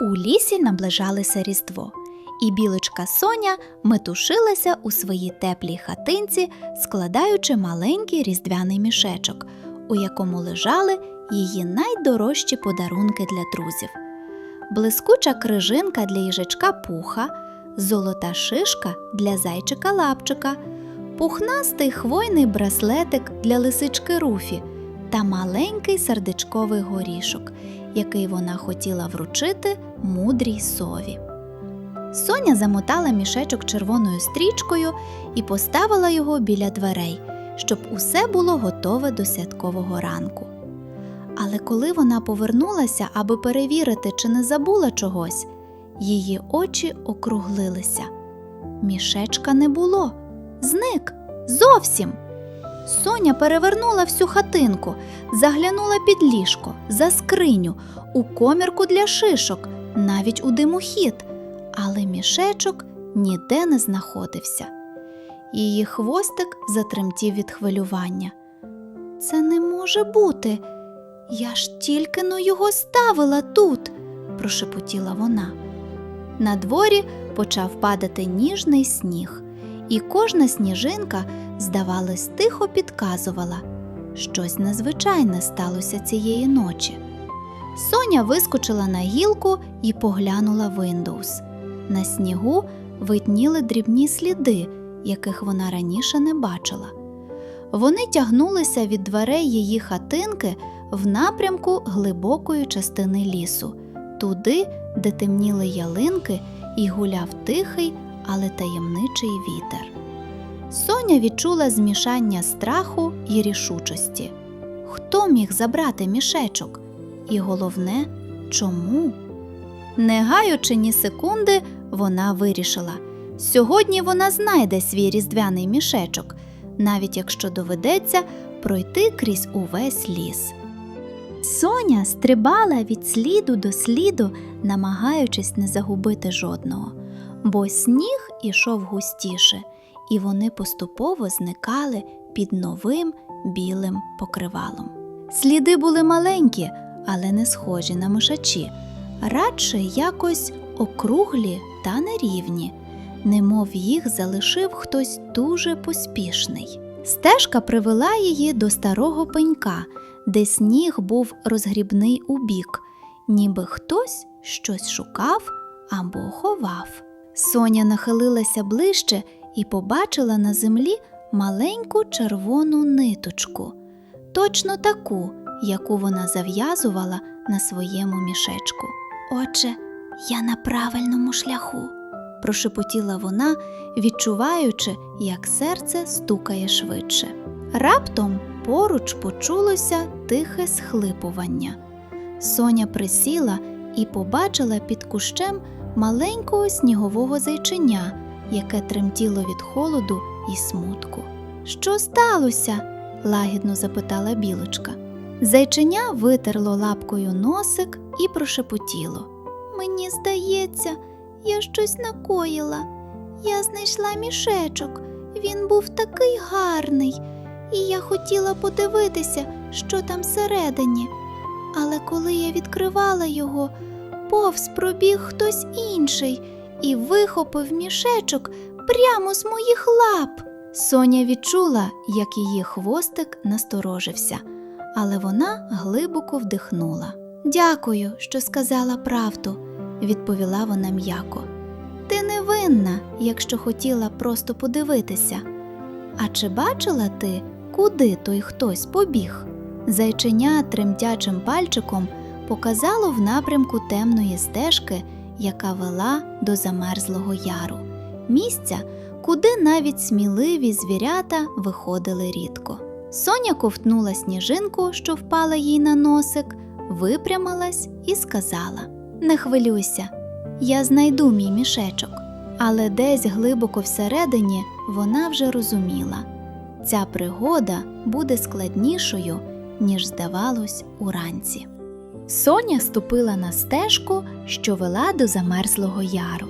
У лісі наближалося Різдво, і білочка Соня метушилася у своїй теплій хатинці, складаючи маленький різдвяний мішечок, у якому лежали її найдорожчі подарунки для друзів. Блискуча крижинка для їжачка пуха, золота шишка для зайчика лапчика, пухнастий хвойний браслетик для лисички Руфі та маленький сердечковий горішок, який вона хотіла вручити мудрій сові. Соня замотала мішечок червоною стрічкою і поставила його біля дверей, щоб усе було готове до святкового ранку. Але коли вона повернулася, аби перевірити, чи не забула чогось, її очі округлилися. Мішечка не було, зник зовсім. Соня перевернула всю хатинку, заглянула під ліжко, за скриню, у комірку для шишок, навіть у димохід, але мішечок ніде не знаходився. Її хвостик затремтів від хвилювання. Це не може бути. Я ж тільки но його ставила тут, прошепотіла вона. На дворі почав падати ніжний сніг, і кожна сніжинка, здавалось, тихо підказувала. Щось незвичайне сталося цієї ночі. Соня вискочила на гілку і поглянула Windows. На снігу видніли дрібні сліди, яких вона раніше не бачила. Вони тягнулися від дверей її хатинки в напрямку глибокої частини лісу, туди, де темніли ялинки і гуляв тихий, але таємничий вітер. Соня відчула змішання страху і рішучості. Хто міг забрати мішечок? І головне, чому? Не гаючи ні секунди, вона вирішила. Сьогодні вона знайде свій різдвяний мішечок, навіть якщо доведеться пройти крізь увесь ліс. Соня стрибала від сліду до сліду, намагаючись не загубити жодного, бо сніг ішов густіше, і вони поступово зникали під новим білим покривалом. Сліди були маленькі, але не схожі на мишачі, радше якось округлі та нерівні, немов їх залишив хтось дуже поспішний. Стежка привела її до старого пенька, де сніг був розгрібний у бік, ніби хтось щось шукав або ховав. Соня нахилилася ближче і побачила на землі маленьку червону ниточку, точно таку, яку вона зав'язувала на своєму мішечку. Отже, я на правильному шляху, прошепотіла вона, відчуваючи, як серце стукає швидше. Раптом поруч почулося тихе схлипування. Соня присіла і побачила під кущем маленького снігового зайчиня, яке тремтіло від холоду і смутку. Що сталося? лагідно запитала білочка. Зайчиня витерло лапкою носик і прошепотіло. Мені здається, я щось накоїла. Я знайшла мішечок. Він був такий гарний, і я хотіла подивитися, що там всередині. Але коли я відкривала його, повз пробіг хтось інший і вихопив мішечок прямо з моїх лап. Соня відчула, як її хвостик насторожився, але вона глибоко вдихнула. Дякую, що сказала правду, відповіла вона м'яко. Ти не винна, якщо хотіла просто подивитися. А чи бачила ти, куди той хтось побіг? Зайченя тремтячим пальчиком показало в напрямку темної стежки, яка вела до замерзлого яру, місця, куди навіть сміливі звірята виходили рідко. Соня ковтнула сніжинку, що впала їй на носик, випрямилась і сказала: Не хвилюйся, я знайду мій мішечок. Але десь глибоко всередині вона вже розуміла, ця пригода буде складнішою, ніж здавалось уранці. Соня ступила на стежку, що вела до замерзлого яру,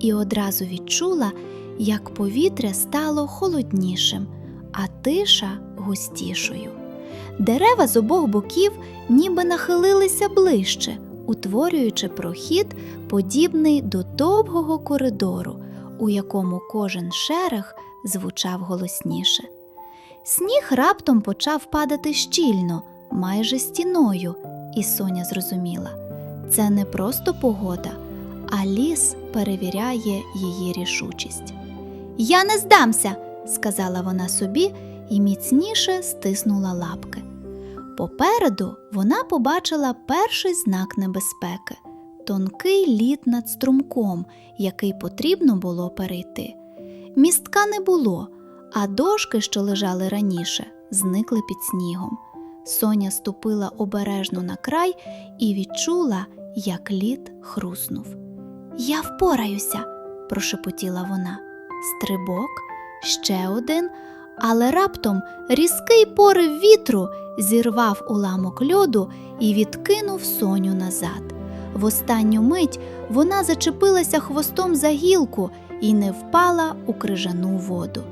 і одразу відчула, як повітря стало холоднішим, а тиша густішою. Дерева з обох боків ніби нахилилися ближче, утворюючи прохід, подібний до довгого коридору, у якому кожен шерех звучав голосніше. Сніг раптом почав падати щільно, майже стіною, і Соня зрозуміла це не просто погода, а ліс перевіряє її рішучість. Я не здамся, сказала вона собі і міцніше стиснула лапки. Попереду вона побачила перший знак небезпеки тонкий лід над струмком, який потрібно було перейти. Містка не було, а дошки, що лежали раніше, зникли під снігом. Соня ступила обережно на край і відчула, як лід хруснув. Я впораюся, прошепотіла вона. Стрибок, ще один, але раптом різкий порив вітру зірвав уламок льоду і відкинув Соню назад. В останню мить вона зачепилася хвостом за гілку і не впала у крижану воду.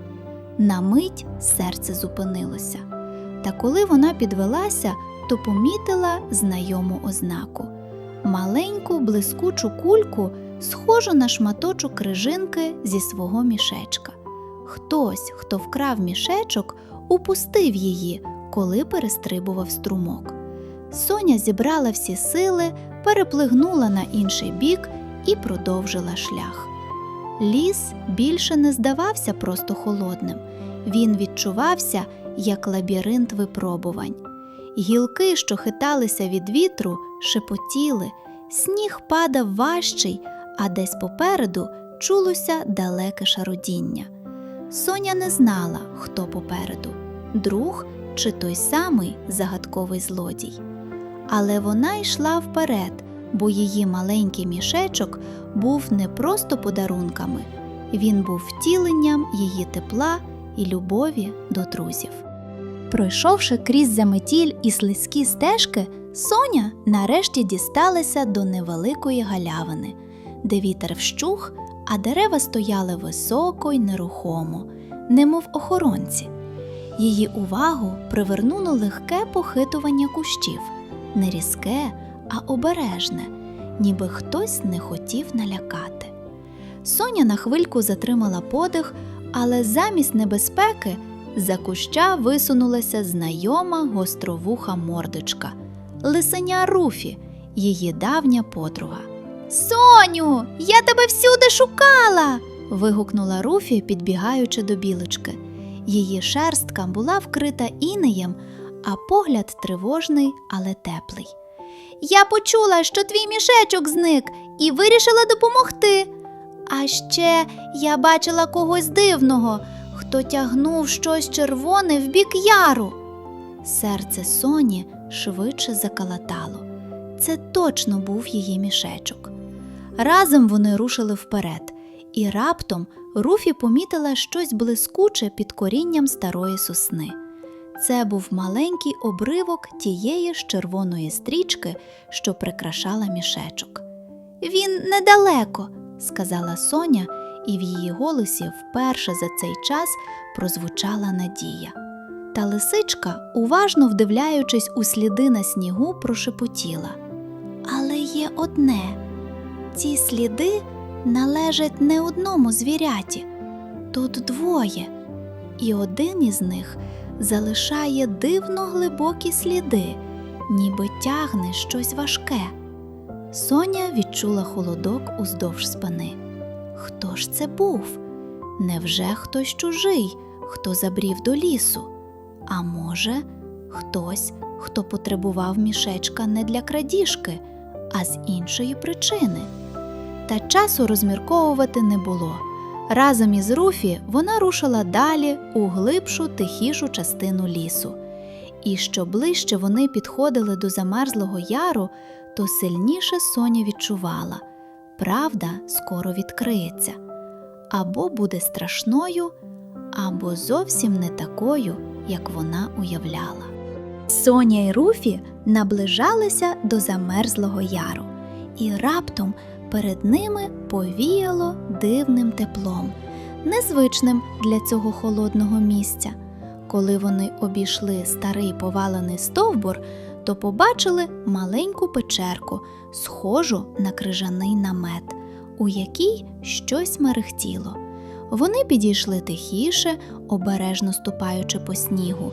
На мить серце зупинилося. Та коли вона підвелася, то помітила знайому ознаку маленьку блискучу кульку, схожу на шматочок крижинки зі свого мішечка. Хтось, хто вкрав мішечок, упустив її, коли перестрибував струмок. Соня зібрала всі сили, переплигнула на інший бік і продовжила шлях. Ліс більше не здавався просто холодним, він відчувався як лабіринт випробувань. Гілки, що хиталися від вітру, шепотіли, сніг падав важчий, а десь попереду чулося далеке шарудіння. Соня не знала, хто попереду друг чи той самий загадковий злодій. Але вона йшла вперед, бо її маленький мішечок був не просто подарунками, він був втіленням її тепла і любові до друзів. Пройшовши крізь заметіль і слизькі стежки, Соня нарешті дісталася до невеликої галявини, де вітер вщух, а дерева стояли високо й нерухомо, немов охоронці. Її увагу привернуло легке похитування кущів, не різке, а обережне, ніби хтось не хотів налякати. Соня на хвильку затримала подих, але замість небезпеки за куща висунулася знайома гостровуха мордочка лисеня Руфі, її давня подруга. Соню, я тебе всюди шукала. вигукнула Руфі, підбігаючи до білочки. Її шерстка була вкрита інеєм, а погляд тривожний, але теплий. Я почула, що твій мішечок зник, і вирішила допомогти. А ще я бачила когось дивного, хто тягнув щось червоне в бік яру. Серце Соні швидше закалатало. Це точно був її мішечок. Разом вони рушили вперед, і раптом Руфі помітила щось блискуче під корінням старої сосни. Це був маленький обривок тієї ж червоної стрічки, що прикрашала мішечок. Він недалеко, сказала Соня, і в її голосі вперше за цей час прозвучала надія. Та лисичка, уважно вдивляючись у сліди на снігу, прошепотіла. Але є одне ці сліди належать не одному звіряті, тут двоє, і один із них залишає дивно глибокі сліди, ніби тягне щось важке. Соня відчула холодок уздовж спини. Хто ж це був? Невже хтось чужий, хто забрів до лісу? А може, хтось, хто потребував мішечка не для крадіжки, а з іншої причини? Та часу розмірковувати не було. Разом із Руфі вона рушила далі у глибшу, тихішу частину лісу. І що ближче вони підходили до замерзлого яру, то сильніше Соня відчувала правда скоро відкриється, або буде страшною, або зовсім не такою, як вона уявляла. Соня і Руфі наближалися до замерзлого яру, і раптом перед ними повіяло дивним теплом, незвичним для цього холодного місця. Коли вони обійшли старий повалений стовбур, то побачили маленьку печерку, схожу на крижаний намет, у якій щось мерехтіло. Вони підійшли тихіше, обережно ступаючи по снігу,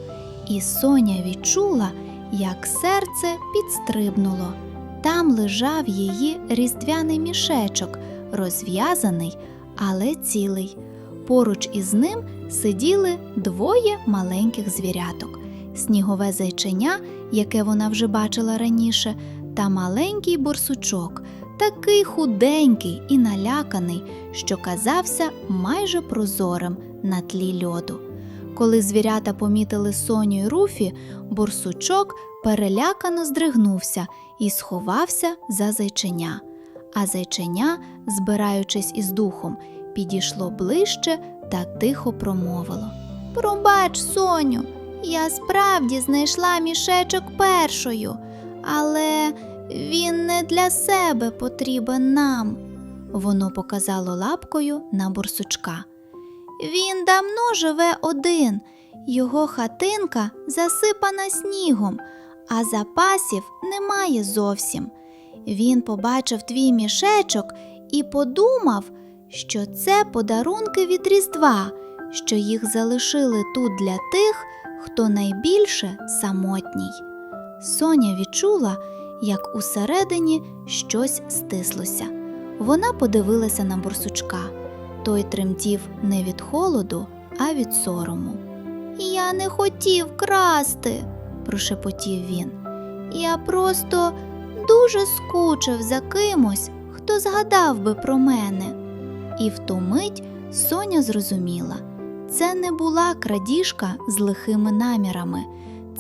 і Соня відчула, як серце підстрибнуло. Там лежав її різдвяний мішечок, розв'язаний, але цілий. Поруч із ним сиділи двоє маленьких звіряток: снігове зайченя, яке вона вже бачила раніше, та маленький борсучок, такий худенький і наляканий, що казався майже прозорим на тлі льоду. Коли звірята помітили Соню й Руфі, борсучок перелякано здригнувся і сховався за зайченя. А зайченя, збираючись із духом, підійшло ближче та тихо промовило. Пробач, Соню, я справді знайшла мішечок першою, але він не для себе потрібен нам. Воно показало лапкою на борсучка. Він давно живе один, його хатинка засипана снігом, а запасів немає зовсім. Він побачив твій мішечок і подумав, що це подарунки від Різдва, що їх залишили тут для тих, хто найбільше самотній. Соня відчула, як усередині щось стислося. Вона подивилася на борсучка. Той тремтів не від холоду, а від сорому. Я не хотів красти, прошепотів він. Я просто дуже скучив за кимось, хто згадав би про мене. І в ту мить Соня зрозуміла, це не була крадіжка з лихими намірами,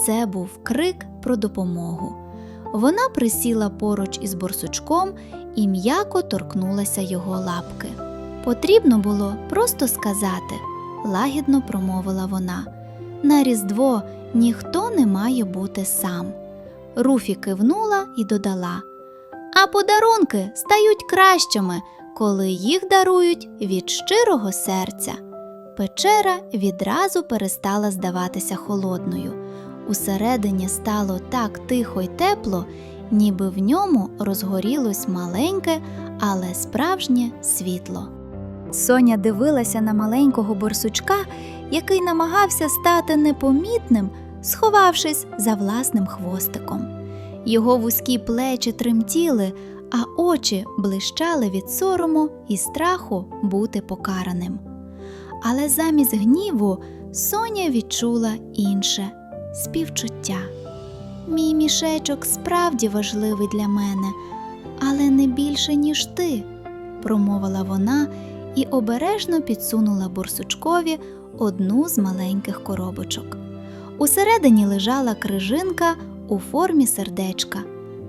це був крик про допомогу. Вона присіла поруч із борсучком і м'яко торкнулася його лапки. Потрібно було просто сказати, лагідно промовила вона. На Різдво ніхто не має бути сам. Руфі кивнула і додала: А подарунки стають кращими, коли їх дарують від щирого серця. Печера відразу перестала здаватися холодною. Усередині стало так тихо й тепло, ніби в ньому розгорілось маленьке, але справжнє світло. Соня дивилася на маленького борсучка, який намагався стати непомітним, сховавшись за власним хвостиком. Його вузькі плечі тремтіли, а очі блищали від сорому і страху бути покараним. Але замість гніву Соня відчула інше співчуття. Мій мішечок справді важливий для мене, але не більше, ніж ти, промовила вона і обережно підсунула борсучкові одну з маленьких коробочок. Усередині лежала крижинка у формі сердечка,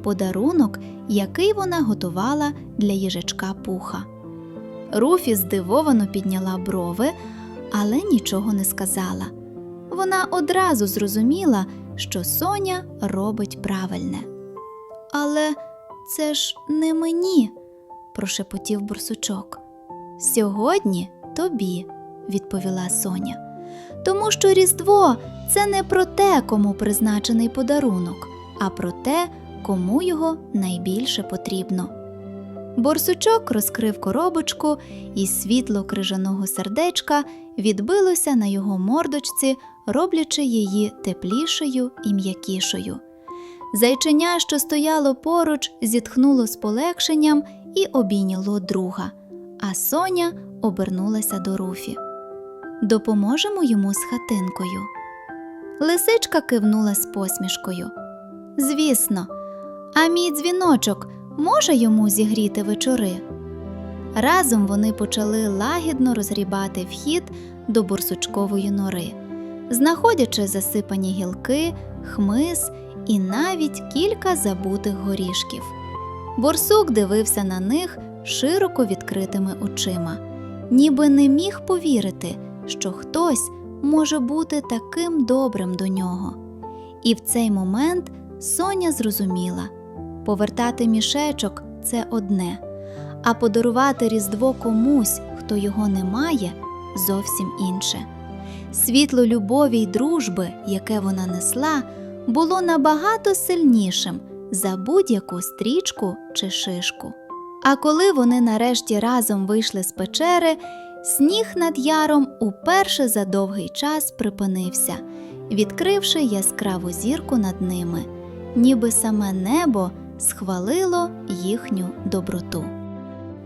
подарунок, який вона готувала для їжачка пуха. Руфі здивовано підняла брови, але нічого не сказала. Вона одразу зрозуміла, що Соня робить правильне. Але це ж не мені, прошепотів борсучок. Сьогодні тобі, відповіла Соня. Тому що Різдво це не про те, кому призначений подарунок, а про те, кому його найбільше потрібно. Борсучок розкрив коробочку, і світло крижаного сердечка відбилося на його мордочці, роблячи її теплішою і м'якішою. Зайченя, що стояло поруч, зітхнуло з полегшенням і обійняло друга, а Соня обернулася до Руфі. Допоможемо йому з хатинкою. Лисичка кивнула з посмішкою. Звісно, а мій дзвіночок може йому зігріти вечори. Разом вони почали лагідно розгрібати вхід до бурсучкової нори, знаходячи засипані гілки, хмиз і навіть кілька забутих горішків. Борсук дивився на них широко відкритими очима, ніби не міг повірити, що хтось може бути таким добрим до нього. І в цей момент Соня зрозуміла повертати мішечок це одне, а подарувати Різдво комусь, хто його не має, зовсім інше. Світло любові й дружби, яке вона несла, було набагато сильнішим за будь-яку стрічку чи шишку. А коли вони нарешті разом вийшли з печери, сніг над яром уперше за довгий час припинився, відкривши яскраву зірку над ними, ніби саме небо схвалило їхню доброту.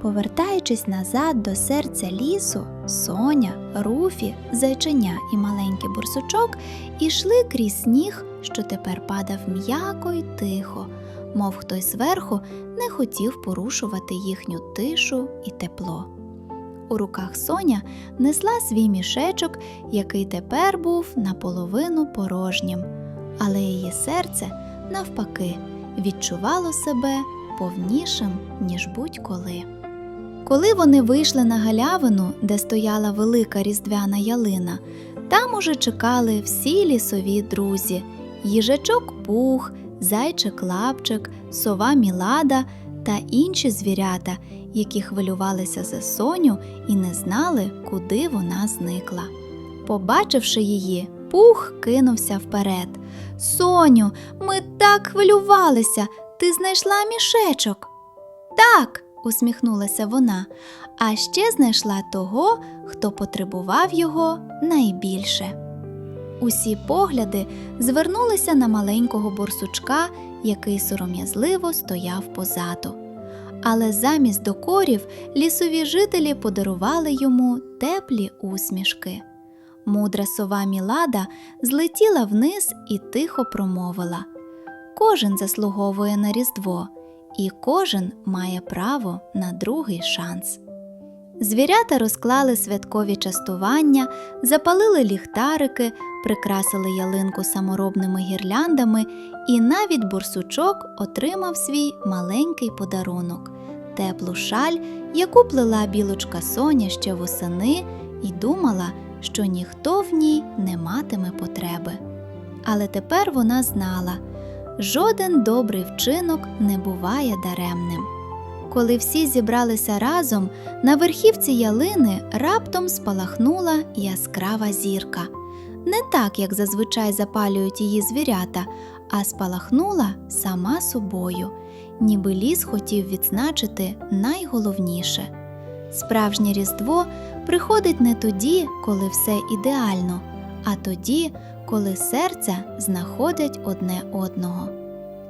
Повертаючись назад до серця лісу, Соня, Руфі, зайченя і маленький бурсучок ішли крізь сніг, що тепер падав м'яко й тихо, мов хтось зверху не хотів порушувати їхню тишу і тепло. У руках Соня несла свій мішечок, який тепер був наполовину порожнім, але її серце, навпаки, відчувало себе повнішим, ніж будь-коли. Коли вони вийшли на галявину, де стояла велика різдвяна ялина, там уже чекали всі лісові друзі: їжачок пух, зайчик лапчик, сова мілада та інші звірята, які хвилювалися за Соню і не знали, куди вона зникла. Побачивши її, пух кинувся вперед. Соню, ми так хвилювалися. Ти знайшла мішечок. Так, усміхнулася вона, а ще знайшла того, хто потребував його найбільше. Усі погляди звернулися на маленького борсучка, який сором'язливо стояв позаду. Але замість докорів лісові жителі подарували йому теплі усмішки. Мудра сова Мілада злетіла вниз і тихо промовила: Кожен заслуговує на Різдво, і кожен має право на другий шанс. Звірята розклали святкові частування, запалили ліхтарики, прикрасили ялинку саморобними гірляндами, і навіть бурсучок отримав свій маленький подарунок теплу шаль, яку плела білочка Соня ще восени, і думала, що ніхто в ній не матиме потреби. Але тепер вона знала, жоден добрий вчинок не буває даремним. Коли всі зібралися разом, на верхівці ялини раптом спалахнула яскрава зірка. Не так, як зазвичай запалюють її звірята, а спалахнула сама собою, ніби ліс хотів відзначити найголовніше. Справжнє Різдво приходить не тоді, коли все ідеально, а тоді, коли серця знаходять одне одного.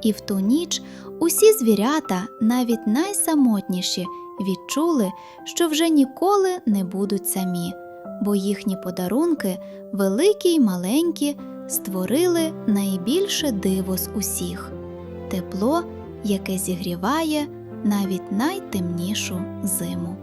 І в ту ніч усі звірята, навіть найсамотніші, відчули, що вже ніколи не будуть самі, бо їхні подарунки, великі й маленькі, створили найбільше диво з усіх тепло, яке зігріває навіть найтемнішу зиму.